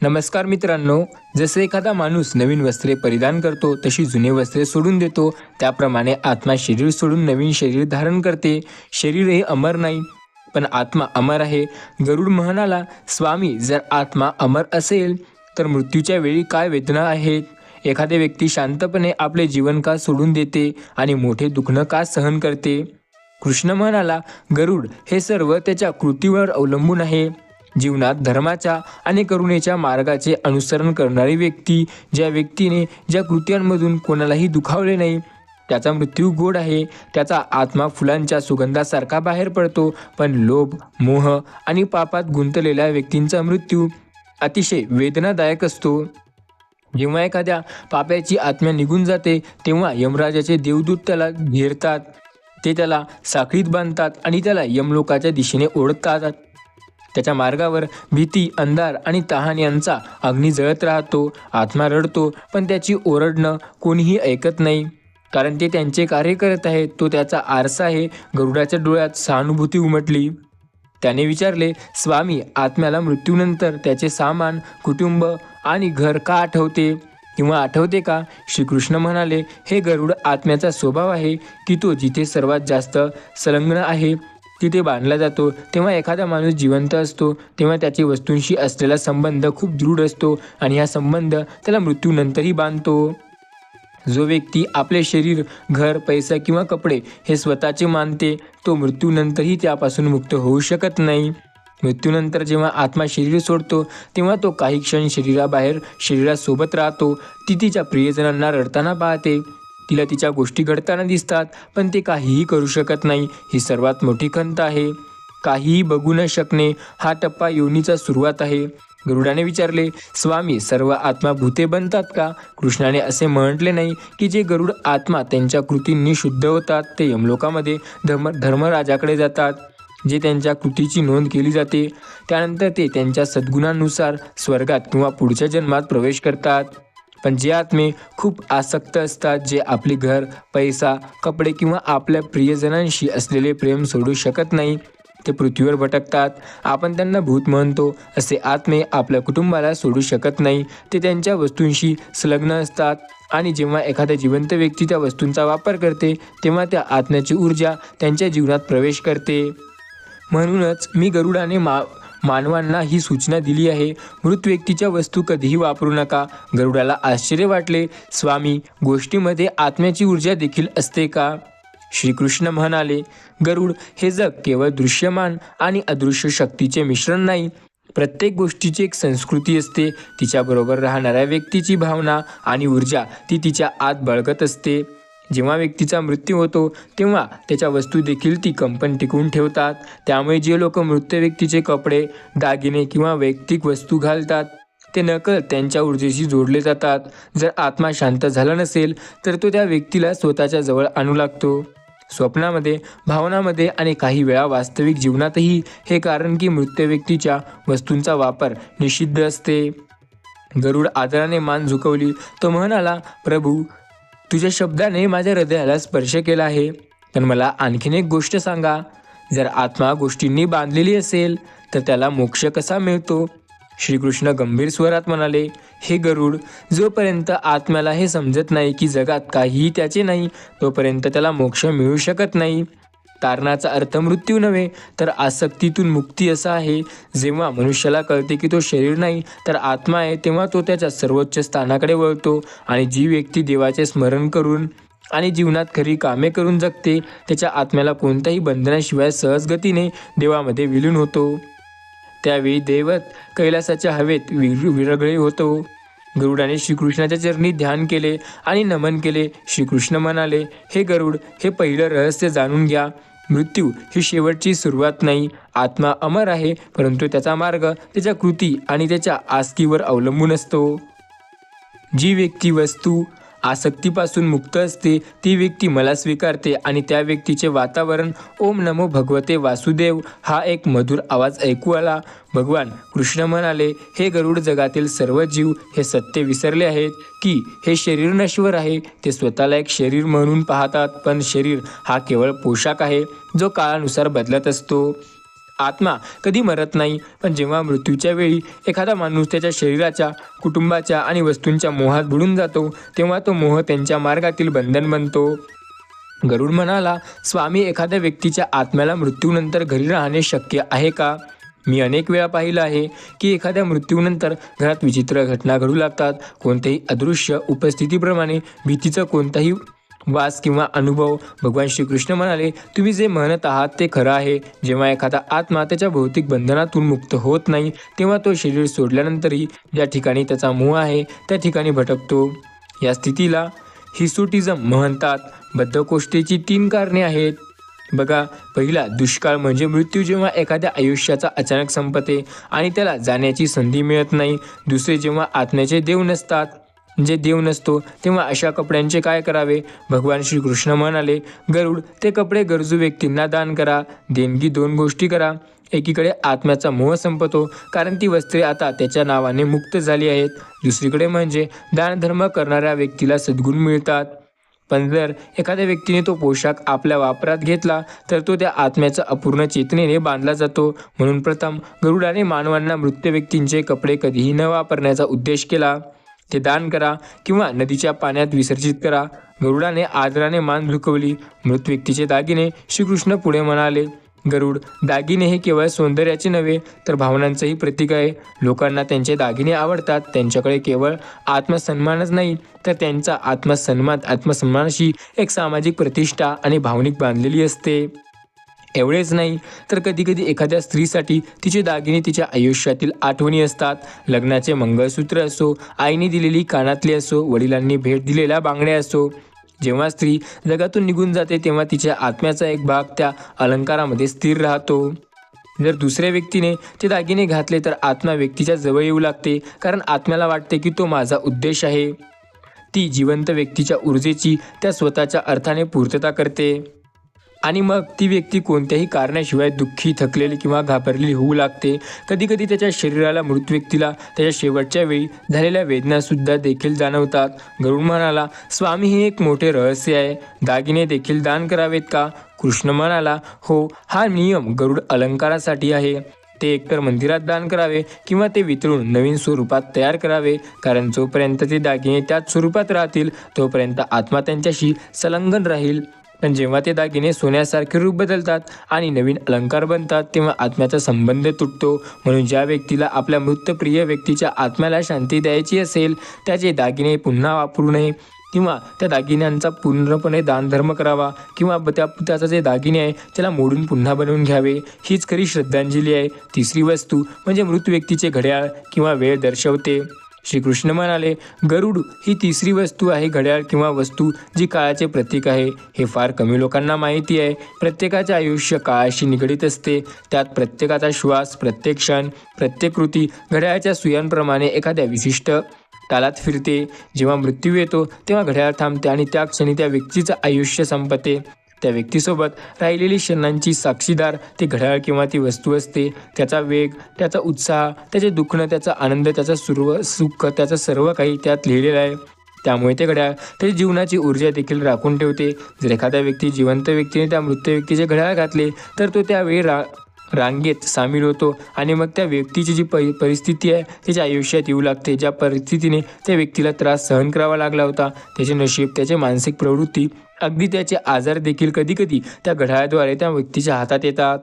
नमस्कार मित्रांनो जसे एखादा माणूस नवीन वस्त्रे परिधान करतो तशी जुने वस्त्रे सोडून देतो. त्याप्रमाणे आत्मा शरीर सोडून नवीन शरीर धारण करते. शरीर हे अमर नाही पण आत्मा अमर आहे. गरुड म्हणाला स्वामी जर आत्मा अमर असेल तर मृत्यूच्या वेळी काय वेदना आहेत? एखादी व्यक्ती शांतपणे आपले जीवन का सोडून देते आणि मोठे दुखणं का सहन करते? कृष्ण म्हणाला गरुड हे सर्व त्याच्या कृतीवर अवलंबून आहे. जीवनात धर्माच्या आणि करुणेच्या मार्गाचे अनुसरण करणारी व्यक्ती ज्या व्यक्तीने ज्या कृत्यांमधून कोणालाही दुखावले नाही त्याचा मृत्यू गोड आहे त्याचा आत्मा फुलांच्या सुगंधासारखा बाहेर पडतो पण लोभ मोह आणि पापात गुंतलेल्या व्यक्तींचा मृत्यू अतिशय वेदनादायक असतो. जेव्हा एखाद्या पाप्याची आत्म्या निघून जाते तेव्हा यमराजाचे देवदूत त्याला घेरतात. ते त्याला साखळीत बांधतात आणि त्याला यमलोकाच्या दिशेने ओढतात. त्याच्या मार्गावर भीती अंधार आणि तहान यांचा अग्नी जळत राहतो आत्मा रडतो पण त्याची ओरडणं कोणीही ऐकत नाही. कारण ते त्यांचे कार्य करत आहेत तो त्याचा आरसा आहे गरुडाच्या डोळ्यात सहानुभूती उमटली. त्याने विचारले स्वामी आत्म्याला मृत्यूनंतर त्याचे सामान कुटुंब आणि घर का आठवते? किंवा आठवते का? श्रीकृष्ण म्हणाले हे गरुड आत्म्याचा स्वभाव आहे की तो जिथे सर्वात जास्त संलग्न आहे तिथे बांधला जातो तेव्हा एखादा माणूस जिवंत असतो तेव्हा त्याची वस्तूंशी असलेला संबंध खूप दृढ असतो आणि हा संबंध त्याला मृत्यूनंतरही बांधतो. जो व्यक्ती आपले शरीर घर पैसा किंवा कपडे हे स्वतःचे मानते तो मृत्यूनंतरही त्यापासून मुक्त होऊ शकत नाही. मृत्यूनंतर जेव्हा आत्मा शरीर सोडतो तेव्हा तो काही क्षण शरीराबाहेर शरीरासोबत राहतो ती तिच्या प्रियजनांना रडताना पाहते. तिला तिच्या गोष्टी घडताना दिसतात पण ते काहीही करू शकत नाही. ही सर्वात मोठी खंत आहे. काहीही बघू न शकणे हा टप्पा योनीचा सुरुवात आहे. गरुडाने विचारले स्वामी सर्व आत्मा भूते बनतात का? कृष्णाने असे म्हटले नाही की जे गरुड आत्मा त्यांच्या कृतींनी शुद्ध होतात ते यमलोकामध्ये धर्म धर्मराजाकडे जातात जे त्यांच्या कृतीची नोंद केली जाते. त्यानंतर ते त्यांच्या सद्गुणांनुसार स्वर्गात किंवा पुढच्या जन्मात प्रवेश करतात. पण जे आत्मे खूप आसक्त असतात जे आपले घर पैसा कपडे किंवा आपल्या प्रियजनांशी असलेले प्रेम सोडू शकत नाही ते पृथ्वीवर भटकतात. आपण त्यांना भूत म्हणतो असे आत्मे आपल्या कुटुंबाला सोडू शकत नाही. ते त्यांच्या वस्तूंशी संलग्न असतात आणि जेव्हा एखाद्या जिवंत व्यक्ती त्या वस्तूंचा वापर करते तेव्हा त्या आत्म्याची ऊर्जा त्यांच्या जीवनात प्रवेश करते. म्हणूनच मी गरुडाने मा मानवांना ही सूचना दिली आहे. मृत व्यक्तीच्या वस्तू कधीही वापरू नका. गरुडाला आश्चर्य वाटले. स्वामी गोष्टीमध्ये आत्म्याची ऊर्जा देखील असते का? श्रीकृष्ण म्हणाले गरुड हे जग केवळ दृश्यमान आणि अदृश्य शक्तीचे मिश्रण नाही. प्रत्येक गोष्टीची एक संस्कृती असते. तिच्याबरोबर राहणाऱ्या व्यक्तीची भावना आणि ऊर्जा ती तिच्या आत बळगत असते. जेव्हा व्यक्तीचा मृत्यू होतो तेव्हा त्याच्या वस्तू देखील ती कंपन टिकवून ठेवतात. त्यामुळे जे लोक मृत व्यक्तीचे कपडे दागिने किंवा वैयक्तिक वस्तू घालतात ते नकळत त्यांच्या ऊर्जेशी जोडले जातात. जर आत्मा शांत झाला नसेल तर तो त्या व्यक्तीला स्वतःच्या जवळ आणू लागतो. स्वप्नामध्ये भावनामध्ये आणि काही वेळा वास्तविक जीवनातही हे कारण की मृत व्यक्तीच्या वस्तूंचा वापर निषिद्ध असते. गरुड आदराने मान झुकवली तो म्हणाला प्रभू तुझ्या शब्दाने माझ्या हृदयाला स्पर्श केला आहे. पण मला आणखीन एक गोष्ट सांगा. जर आत्मा गोष्टींनी बांधलेली असेल तर त्याला मोक्ष कसा मिळतो? श्रीकृष्ण गंभीर स्वरात म्हणाले हे गरुड जोपर्यंत आत्म्याला हे समजत नाही की जगात काहीही त्याचे नाही तोपर्यंत त्याला मोक्ष मिळू शकत नाही. तारणाचा अर्थ मृत्यू नव्हे तर आसक्तीतून मुक्ती असा आहे. जेव्हा मनुष्याला कळते की तो शरीर नाही तर आत्मा आहे तेव्हा तो त्याच्या सर्वोच्च स्थानाकडे वळतो आणि जी व्यक्ती देवाचे स्मरण करून आणि जीवनात खरी कामे करून जगते त्याच्या आत्म्याला कोणत्याही बंधनाशिवाय सहजगतीने देवामध्ये विलीन होतो. त्यावेळी दैवत कैलासाच्या हवेत विर विरगळे होतो. गरुडाने श्रीकृष्णाच्या चरणी ध्यान केले आणि नमन केले. श्रीकृष्ण म्हणाले हे गरुड हे पहिलं रहस्य जाणून घ्या. मृत्यू ही शेवटची सुरुवात नाही. आत्मा अमर आहे परंतु त्याचा मार्ग त्याच्या कृती आणि त्याच्या आस्कीवर अवलंबून असतो. जी व्यक्ती वस्तू आसक्तीपासून मुक्त असते ती व्यक्ती मला स्वीकारते आणि त्या व्यक्तीचे वातावरण ओम नमो भगवते वासुदेव हा एक मधुर आवाज ऐकू आला. भगवान कृष्ण म्हणाले हे गरुड जगातील सर्व जीव हे सत्य विसरले आहेत की हे शरीर नश्वर आहे ते स्वतःला एक शरीर म्हणून पाहतात पण शरीर हा केवळ पोशाख आहे जो काळानुसार बदलत असतो. आत्मा कधी मरत नाही. पण जेव्हा मृत्यूच्या वेळी एखादा माणूस त्याच्या शरीराच्या कुटुंबाच्या आणि वस्तूंच्या मोहात बुडून जातो तेव्हा तो मोह त्यांच्या मार्गातील बंधन बनतो. गरुड म्हणाला स्वामी एखाद्या व्यक्तीच्या आत्म्याला मृत्यूनंतर घरी राहणे शक्य आहे का? मी अनेक वेळा पाहिलं आहे की एखाद्या मृत्यूनंतर घरात विचित्र घटना घडू लागतात. कोणत्याही अदृश्य उपस्थितीप्रमाणे भीतीचं कोणताही वास किंवा अनुभव भगवान श्रीकृष्ण म्हणाले तुम्ही जे म्हणत आहात ते खरं आहे. जेव्हा एखादा आत्मा त्याच्या भौतिक बंधनातून मुक्त होत नाही तेव्हा तो शरीर सोडल्यानंतरही ज्या ठिकाणी त्याचा मोह आहे त्या ठिकाणी भटकतो. या स्थितीला हिसोटिझम म्हणतात. बद्धकोष्ठेची तीन कारणे आहेत. बघा पहिला दुष्काळ म्हणजे मृत्यू जेव्हा एखाद्या आयुष्याचा अचानक संपते आणि त्याला जाण्याची संधी मिळत नाही. दुसरे जेव्हा आत्म्याचे देव नसतात. जे देव नसतो तेव्हा अशा कपड्यांचे काय करावे? भगवान श्रीकृष्ण म्हणाले गरुड ते कपडे गरजू व्यक्तींना दान करा. देणगी दोन गोष्टी करा. एकीकडे आत्म्याचा मोह संपतो कारण ती वस्त्रे आता त्याच्या नावाने मुक्त झाली आहेत. दुसरीकडे म्हणजे दानधर्म करणाऱ्या व्यक्तीला सद्गुण मिळतात. पण जर एखाद्या व्यक्तीने तो पोशाख आपल्या वापरात घेतला तर तो त्या आत्म्याच्या अपूर्ण चेतनेने बांधला जातो. म्हणून प्रथम गरुडाने मानवांना मृत व्यक्तींचे कपडे कधीही न वापरण्याचा उद्देश केला. ते दान करा किंवा नदीच्या पाण्यात विसर्जित करा. गरुडाने आदराने मान झुकवली. मृत व्यक्तीचे दागिने श्रीकृष्ण पुढे म्हणाले गरुड दागिने हे केवळ सौंदर्याचे नव्हे तर भावनांचंही प्रतीक आहे. लोकांना त्यांचे दागिने आवडतात. त्यांच्याकडे केवळ आत्मसन्मानच नाही तर त्यांचा आत्मसन्मान आत्मसन्मानाशी एक सामाजिक प्रतिष्ठा आणि भावनिक बांधलेली असते. एवढेच नाही तर कधीकधी एखाद्या स्त्रीसाठी तिचे दागिने तिच्या आयुष्यातील आठवणी असतात. लग्नाचे मंगळसूत्र असो आईने दिलेली कानातली असो वडिलांनी भेट दिलेल्या बांगड्या असो. जेव्हा स्त्री जगातून निघून जाते तेव्हा तिच्या आत्म्याचा एक भाग त्या अलंकारामध्ये स्थिर राहतो. जर दुसऱ्या व्यक्तीने ते दागिने घातले तर आत्मा व्यक्तीच्या जवळ येऊ लागते कारण आत्म्याला वाटते की तो माझा उद्देश आहे. ती जिवंत व्यक्तीच्या ऊर्जेची त्या स्वतःच्या अर्थाने पूर्तता करते. आणि मग ती व्यक्ती कोणत्याही कारणाशिवाय दुःखी थकलेली किंवा घाबरलेली होऊ लागते. कधीकधी त्याच्या शरीराला मृत व्यक्तीला त्याच्या शेवटच्या वेळी झालेल्या वेदनासुद्धा देखील जाणवतात. गरुड म्हणाला स्वामी हे एक मोठे रहस्य आहे. दागिने देखील दान करावेत का? कृष्ण म्हणाला हो हा नियम गरुड अलंकारासाठी आहे. ते एकतर मंदिरात दान करावे किंवा ते वितळून नवीन स्वरूपात तयार करावे. कारण जोपर्यंत ते दागिने त्याच स्वरूपात राहतील तोपर्यंत आत्मा त्यांच्याशी संलग्न राहील. पण जेव्हा ते दागिने सोन्यासारखे रूप बदलतात आणि नवीन अलंकार बनतात तेव्हा आत्म्याचा संबंध तुटतो. म्हणून ज्या व्यक्तीला आपल्या मृतप्रिय व्यक्तीच्या आत्म्याला शांती द्यायची असेल त्याचे दागिने पुन्हा वापरू नये. किंवा त्या दागिन्यांचा पूर्णपणे दानधर्म करावा किंवा त्या त्याचा जे दागिने आहे त्याला मोडून पुन्हा बनवून घ्यावे. हीच खरी श्रद्धांजली आहे. तिसरी वस्तू म्हणजे मृत व्यक्तीचे घड्याळ किंवा वेळ दर्शवते. श्रीकृष्ण म्हणाले गरुड ही तिसरी वस्तू आहे घड्याळ किंवा वस्तू जी काळाचे प्रतीक आहे. हे फार कमी लोकांना माहिती आहे. प्रत्येकाचे आयुष्य काळाशी निगडीत असते. त्यात प्रत्येकाचा श्वास प्रत्येक क्षण प्रत्येक कृती घड्याळाच्या सुयांप्रमाणे एखाद्या विशिष्ट तालात फिरते. जेव्हा मृत्यू येतो तेव्हा घड्याळ थांबते आणि त्या क्षणी त्या व्यक्तीचं आयुष्य संपते. त्या व्यक्तीसोबत राहिलेली क्षणांची साक्षीदार ते घड्याळ किंवा ती वस्तू असते. त्याचा वेग त्याचा उत्साह त्याचे दुखणं त्याचा आनंद त्याचा सर्व सुख त्याचं सर्व काही त्यात लिहिलेलं आहे. त्यामुळे ते घड्याळ ते जीवनाची ऊर्जा देखील राखून ठेवते. जर एखाद्या व्यक्ती जिवंत व्यक्तीने त्या मृत व्यक्तीचे घड्याळ घातले तर तो त्यावेळी रा रांगेत सामील होतो आणि मग त्या व्यक्तीची जी परि परिस्थिती आहे त्याच्या आयुष्यात येऊ लागते. ज्या परिस्थितीने त्या व्यक्तीला त्रास सहन करावा लागला होता त्याचे नशीब त्याचे मानसिक प्रवृत्ती अगदी त्याचे आजार देखील कधीकधी त्या घड्याळाद्वारे त्या व्यक्तीच्या हातात येतात.